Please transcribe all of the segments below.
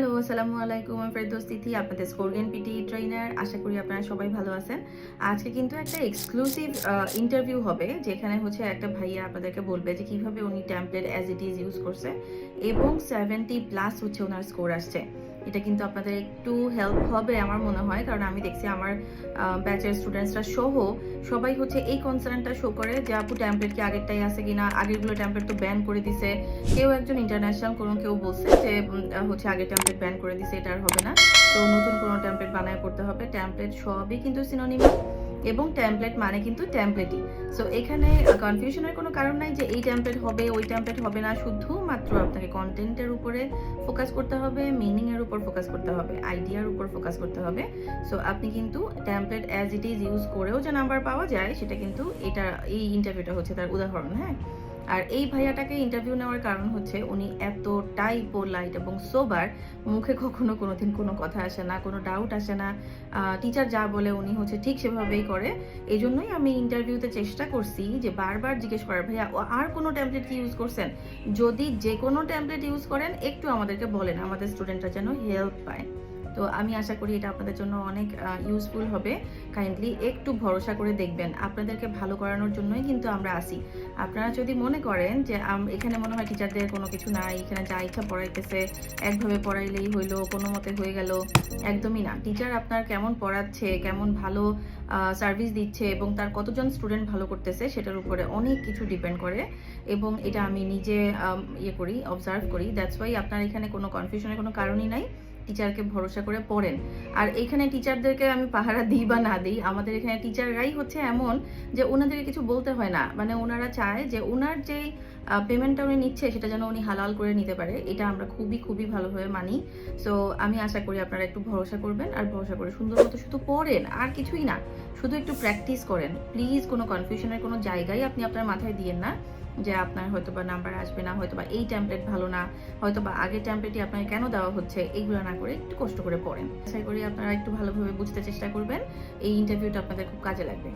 Hello আসসালামু আলাইকুম, আমি ফেরদৌস তিথি, আপনাদের স্কোরগেন পিটি ট্রেনার আশা করি আপনারা সবাই ভালো আছেন। আজকে কিন্তু একটা এক্সক্লুসিভ ইন্টারভিউ হবে, যেখানে হচ্ছে একটা ভাইয়া আপনাদেরকে বলবে যে কীভাবে উনি template as it is use করছে এবং সেভেন্টি প্লাস হচ্ছে ওনার স্কোর আসছে। এটা কিন্তু আপনাদের একটু হেল্প হবে আমার মনে হয়, কারণ আমি দেখছি আমার ব্যাচের স্টুডেন্টসরা সহ সবাই হচ্ছে এই কনসার্নটা শো করে যে, আপু ট্যাম্পলেট কি আগেরটাই আছে কিনা? আগেরগুলো ট্যাম্পলেট তো ব্যান করে দিছে। কেউ একজন ইন্টারন্যাশনাল কোনো কেউ বলছে যে হচ্ছে আগের টেমপ্লেট ব্যান করে দিছে, এটা আর হবে না। তো নতুন কোনো টেমপ্লেট বানায় করতে হবে। টেমপ্লেট সবই কিন্তু সিনোনিমাম এবং টেমপ্লেট মানে কিন্তু টেমপ্লেটই সো এখানে কনফিউশনের কোনো কারণ নাই যে এই টেমপ্লেট হবে, ওই টেমপ্লেট হবে না। শুধুমাত্র আপনাকে কন্টেন্টের উপরে ফোকাস করতে হবে মিনিং এর উপর ফোকাস করতে হবে আইডিয়ার উপর ফোকাস করতে হবে। সো আপনি কিন্তু template as it is use করেও যে নাম্বার পাওয়া যায়, সেটা কিন্তু এটা, এই ইন্টারভিউটা হচ্ছে তার উদাহরণ হ্যাঁ? আর এই ভাইয়াটাকে ইন্টারভিউ নেওয়ার কারণ হচ্ছে উনি এতটাই পোলাইট এবং সোবার মুখে কখনো কোনোদিন কোনো কথা আসে না, কোনো ডাউট আসে না। টিচার যা বলে উনি হচ্ছে ঠিক সেভাবেই করে। এই জন্যই আমি ইন্টারভিউতে চেষ্টা করছি যে বারবার জিজ্ঞেস করার, ভাইয়া আর কোনো ট্যাবলেট কি ইউজ করছেন? যদি যে কোনো ট্যাবলেট ইউজ করেন, একটু আমাদেরকে বলেন, আমাদের স্টুডেন্টরা যেন হেল্প পায়। তো আমি আশা করি এটা আপনাদের জন্য অনেক ইউজফুল হবে। কাইন্ডলি একটু ভরসা করে দেখবেন। আপনাদেরকে ভালো করানোর জন্যই কিন্তু আমরা আসি। আপনারা যদি মনে করেন যে এখানে মনে হয় টিচারদের কোনো কিছু নাই, এখানে যা ইচ্ছা পড়াইতেছে, একভাবে পড়াইলেই হইল, কোনো মতে হয়ে গেল, একদমই না। টিচার আপনার কেমন পড়াচ্ছে, কেমন ভালো সার্ভিস দিচ্ছে এবং তার কতজন স্টুডেন্ট ভালো করতেছে, সেটার উপরে অনেক কিছু ডিপেন্ড করে এবং এটা আমি নিজে ইয়ে করি অবজার্ভ করি। দ্যাটস ওয়াই আপনার এখানে কোনো কনফিউশনের কোনো কারণই নাই। টিচারকে ভরসা করে পড়েন। আর এখানে টিচারদেরকে আমি পাহারা দিই বা না দিই, আমাদের এখানে টিচাররাই হচ্ছে এমন যে ওনাদেরকে কিছু বলতে হয় না। মানে ওনারা চায় যে ওনার যেই পেমেন্টটা উনি নিচ্ছে সেটা যেন উনি হালাল করে নিতে পারে। এটা আমরা খুবই খুবই ভালোভাবে মানি। সো আমি আশা করি আপনারা একটু ভরসা করবেন আর ভরসা করে সুন্দর মতো শুধু পড়েন, আর কিছুই না। শুধু একটু প্র্যাকটিস করেন। প্লিজ কোনো কনফিউশনের কোনো জায়গায় আপনি আপনার মাথায় দিয়েন না। যে আপনার হয়তো বা নাম্বার আসবে না হয়তো বা এই ট্যাম্পলেট ভালো না হয়তো বা আগের ট্যাম্পলেটই আপনাকে কেন দেওয়া হচ্ছে এইগুলো না করে একটু কষ্ট করে পড়েন। আশা করি আপনারা একটু ভালোভাবে বুঝতে চেষ্টা করবেন এই ইন্টারভিউটা আপনাদের খুব কাজে লাগবে।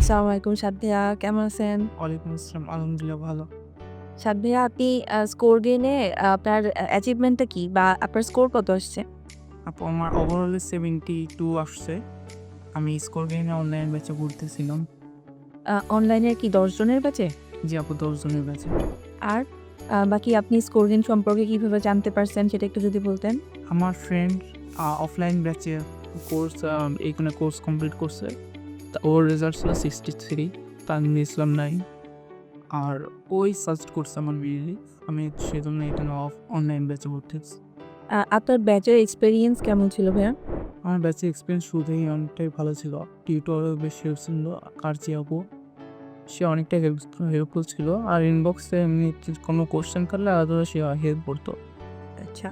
আসসালামু আলাইকুম সাদ ভাইয়া কেমন আছেন? ওয়ালাইকুম আসসালাম আলহামদুলিল্লাহ ভালো। সাদ ভাইয়া আপনি স্কোর গেনে আপনার অ্যাচিভমেন্টটা কি বা আপনার স্কোর কত আসছে? আপু আমার ওভারঅলে সেভেন্টি টু আসছে। আমি স্কোর গেমে অনলাইন ব্যাচে ঘুরতেছিলাম। অনলাইনে কি দশ জনের ব্যাচে? জি আপু দশজনের ব্যাচে। আর বাকি আপনি স্কোর গেম সম্পর্কে কীভাবে জানতে পারছেন সেটা একটু যদি বলতেন। আমার ফ্রেন্ড অফলাইন ব্যাচে কোর্স এইখানে কোর্স কমপ্লিট করছে। তা ওর রেজাল্ট ছিল সিক্সটি থ্রি তানভীর ইসলাম নাই আর ওই সাজেস্ট করছে আমার বিয়ে। আমি সেজন্য এখানে অফ অনলাইন ব্যাচে ভর্তি আপনার ব্যাচের এক্সপিরিয়েন্স কেমন ছিল ভাইয়া? আমার ব্যাচে এক্সপিরিয়েন্স শুরুতেই অনেকটাই ভালো ছিল। টিউটোরিয়াল বেশ হেল্প ছিল। কার্চি আপু, সে অনেকটাই হেল্প হেল্পফুল ছিল। আর ইনবক্সে এমনি কোনো কোশ্চেন করলে আলাদা সে হেল্প করতো। আচ্ছা।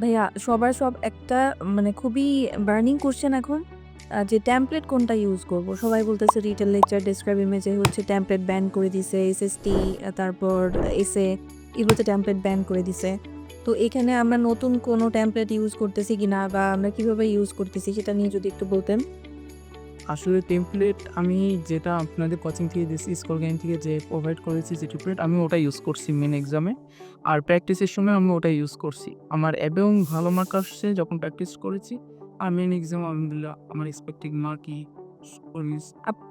ভাইয়া, সবার সব একটা মানে খুবই বার্নিং কোশ্চেন এখন। যে ট্যাম্পলেট কোনটা ইউজ করব? সবাই বলতেছে রিটেল লেকচার ডেসক্রাইব ইমেজে হচ্ছে ট্যাম্পলেট ব্যান করে দিছে এসএসটি তারপর এসে এগুলোতে ট্যাম্পলেট ব্যান করে দিছে। তো এখানে আমরা নতুন কোনো ট্যাম্পলেট ইউজ করতেছি কিনা বা আমরা কীভাবে ইউজ করতেছি সেটা নিয়ে যদি একটু বলতেন। আসলে টেমপ্লেট আমি যেটা আপনাদের কোচিং থেকে দিয়েছি স্কোর গেম থেকে যে প্রোভাইড করেছি যে টেমপ্লেট আমি ওটা ইউজ করছি মেন এক্সামে আর প্র্যাকটিসের সময় আমি ওটা ইউজ করছি। আমার এবং ভালো মার্ক আসছে যখন প্র্যাকটিস করেছি আর মেন এক্সাম আলহামদুলিল্লাহ আমার এক্সপেক্টিং মার্কই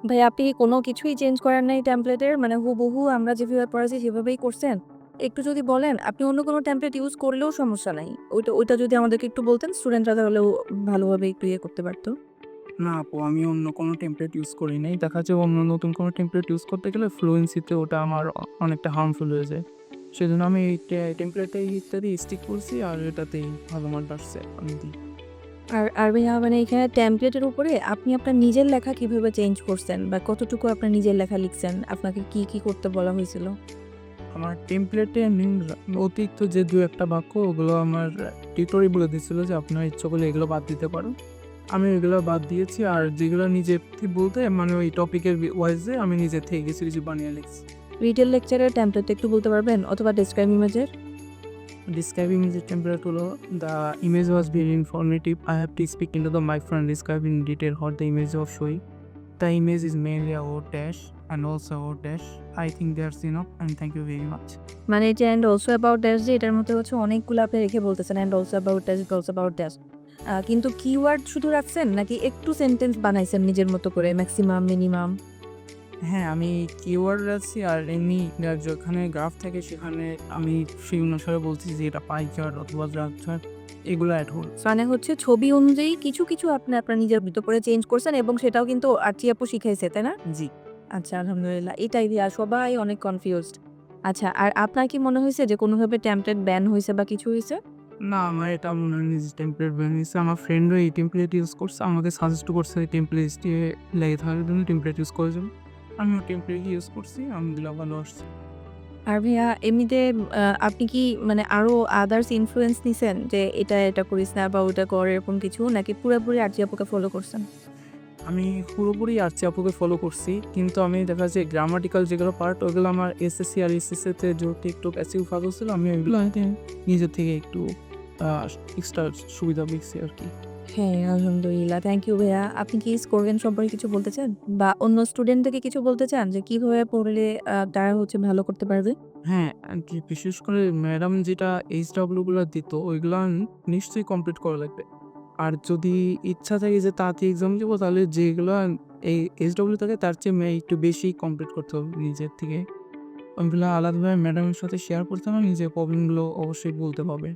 ভাই আপনি কি কোনো কিছুই চেঞ্জ করার নাই ট্যাম্পলেটের মানে হুবহু আমরা যেভাবে পড়াচ্ছি সেভাবেই করছেন? একটু যদি বলেন আপনি অন্য কোনো ট্যাম্পলেট ইউজ করলেও সমস্যা নাই। ওইটা ওইটা যদি আমাদেরকে একটু বলতেন স্টুডেন্টরা তাহলেও ভালোভাবে একটু ইয়ে করতে পারতো। না আপু আমি অন্য কোনো টেমপ্লেট ইউজ করি নাই। দেখা যাচ্ছে অন্য নতুন কোনো টেমপ্লেট ইউজ করতে গেলে ফ্লুয়েন্সিতে ওটা আমার অনেকটা হার্মফুল হয়ে যায়। সেই জন্য আমি এই টেমপ্লেটে ইত্যাদি স্টিক করছি আর এটাতেই ভালো মার্ক আসছে আমি দিই। আর আর ভাইয়া মানে এখানে ট্যাম্পলেটের উপরে আপনি আপনার নিজের লেখা কীভাবে চেঞ্জ করছেন বা কতটুকু আপনার নিজের লেখা লিখছেন? আপনাকে কি কি করতে বলা হয়েছিল? আমার টেমপ্লেটে অতিরিক্ত যে দু একটা বাক্য ওগুলো আমার টিউটরি বলে দিয়েছিলো যে আপনার ইচ্ছা করলে এগুলো বাদ দিতে পারো আমি ওইগুলো বাদ দিয়েছি আর যেগুলো নিজে বলতে মানে ওই টপিকের ওয়াইজে আমি নিজে থেকে গেছি কিছু বানিয়ে লিখছি। রিটেল লেকচারের টেমপ্লেট একটু বলতে পারবেন? অথবা ডিসক্রাইব ইমেজের ডিসক্রাইব ইমেজের টেমপ্লেট হলো the image was very informative I have to speak in to the my friend describe in detail what the image of so the image is mainly our dash and also dash. I think that's enough and thank you very much. মানে এটা and also about dash যে এটার মধ্যে হচ্ছে অনেকগুলো আপনি রেখে বলতেছেন and also about dash also about dash কিন্তু কিওয়ার্ড শুধু রাখছেন নাকি একটু সেন্টেন্স বানাইছেন নিজের মতো করে ম্যাক্সিমাম মিনিমাম হ্যাঁ আমি কিওয়ার্ড রাখছি আর এমনি যেখানে গ্রাফ থাকে সেখানে আমি সেই অনুসারে বলছি যে এটা পাই চার্ট অথবা গ্রাফ চার্ট এগুলো অ্যাড হল মানে হচ্ছে ছবি অনুযায়ী কিছু কিছু আপনি আপনার নিজের ভিতর করে চেঞ্জ করছেন এবং সেটাও কিন্তু আর্চি আপু শিখাইছে তাই না? জি। আচ্ছা আলহামদুলিল্লাহ। এটাই দিয়া সবাই অনেক কনফিউজড আচ্ছা আর আপনার কি মনে হয়েছে যে কোনোভাবে ট্যাম্পলেট ব্যান হয়েছে বা কিছু হয়েছে? না আমার এটা মনে হয় নিজে টেমপ্লেট হয়েছে। আমার ফ্রেন্ডও এই টেমপ্লেট ইউজ করছে। আমাকে সাজেস্ট করছে এই টেমপ্লেটটি লেগে থাকার জন্য টেমপ্লেট ইউজ করার জন্য। আমিও টেমপ্লেট ইউজ করছি। আলহামদুলিল্লাহ ভালো আসছে। আর ভাইয়া এমনিতে আপনি কি মানে আরও আদার্স ইনফ্লুয়েন্স নিছেন? যে এটা এটা করিস না বা ওটা কর এরকম কিছু? নাকি পুরোপুরি আরজি আপুকে ফলো করছেন? আমি পুরোপুরি আর্চি আপুকে ফলো করছি কিন্তু আমি দেখা যাচ্ছে গ্রামাটিক্যাল যেগুলো পার্ট ওগুলো আমার এসএসসি আর এসএসসিতে যেহেতু একটু প্যাসিভ ফাঁকা ছিল আমি ওইগুলো নিজের থেকে একটু এক্সট্রা সুবিধা পেয়েছি আর কি। হ্যাঁ আলহামদুলিল্লাহ থ্যাংক ইউ ভাইয়া। আপনি কি স্কোরগেন সম্পর্কে কিছু বলতে চান? বা অন্য স্টুডেন্টদেরকে কিছু বলতে চান যে কীভাবে পড়লে তারা হচ্ছে ভালো করতে পারবে? হ্যাঁ আর কি বিশেষ করে ম্যাডাম যেটা এইচ ডাব্লিউগুলো দিত ওইগুলো নিশ্চয়ই কমপ্লিট করা লাগবে। আর যদি ইচ্ছা থাকে যে তাড়াতাড়ি এক্সাম দেবো তাহলে যেগুলো এই এইচ ডাব্লিউ থাকে তার চেয়ে একটু বেশি কমপ্লিট করতে হবে নিজের থেকে। ওইগুলো আলাদাভাবে ম্যাডামের সাথে শেয়ার করতে হবে নিজের প্রবলেমগুলো অবশ্যই বলতে হবে।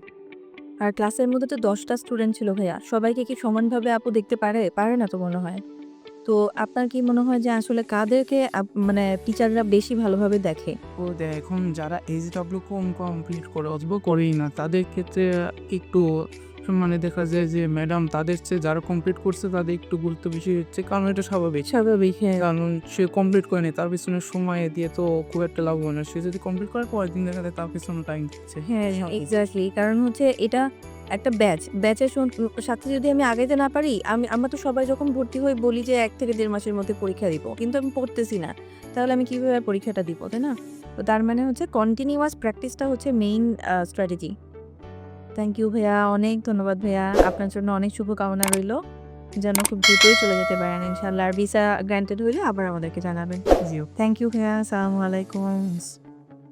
আর ক্লাসের মধ্যে তো দশটা স্টুডেন্ট ছিল ভাইয়া। সবাইকে কি সমানভাবে আপু দেখতে পারে? পারে না তো মনে হয়। তো আপনার কি মনে হয় যে আসলে কাদেরকে মানে টিচাররা বেশি ভালোভাবে দেখে? ও দেখ এখন যারা এইচ ডাব্লিউ কম কমপ্লিট করে অথবা করেই না তাদের ক্ষেত্রে একটু মানে দেখা যায় যে ম্যাডাম তাদের চেয়ে যারা কমপ্লিট করছে তাদের একটু গুরুত্ব বেশি হচ্ছে কারণ এটা স্বাভাবিক। স্বাভাবিক হ্যাঁ। কারণ সে কমপ্লিট করে করেনি তার পিছনে সময় দিয়ে তো খুব একটা লাভ হয় না। সে যদি কমপ্লিট করে পরের দিন দেখা যায় তার পিছনে টাইম দিচ্ছে। হ্যাঁ এক্স্যাক্টলি কারণ হচ্ছে এটা একটা ব্যাচ ব্যাচের সাথে যদি আমি আগাইতে না পারি আমি আমরা তো সবাই যখন ভর্তি হই বলি যে এক থেকে দেড় মাসের মধ্যে পরীক্ষা দিব কিন্তু আমি পড়তেছি না। তাহলে আমি কীভাবে পরীক্ষাটা দিব তাই না? তো তার মানে হচ্ছে কন্টিনিউয়াস প্র্যাকটিসটা হচ্ছে মেইন স্ট্র্যাটেজি থ্যাংক ইউ ভাইয়া। অনেক ধন্যবাদ ভাইয়া। আপনার জন্য অনেক শুভকামনা রইল। যেন খুব দ্রুতই চলে যেতে পারেন ইনশাল্লাহ আর ভিসা গ্র্যান্টেড হইলে আবার আমাদেরকে জানাবেন। জিও থ্যাংক ইউ ভাইয়া। আসসালামু আলাইকুম।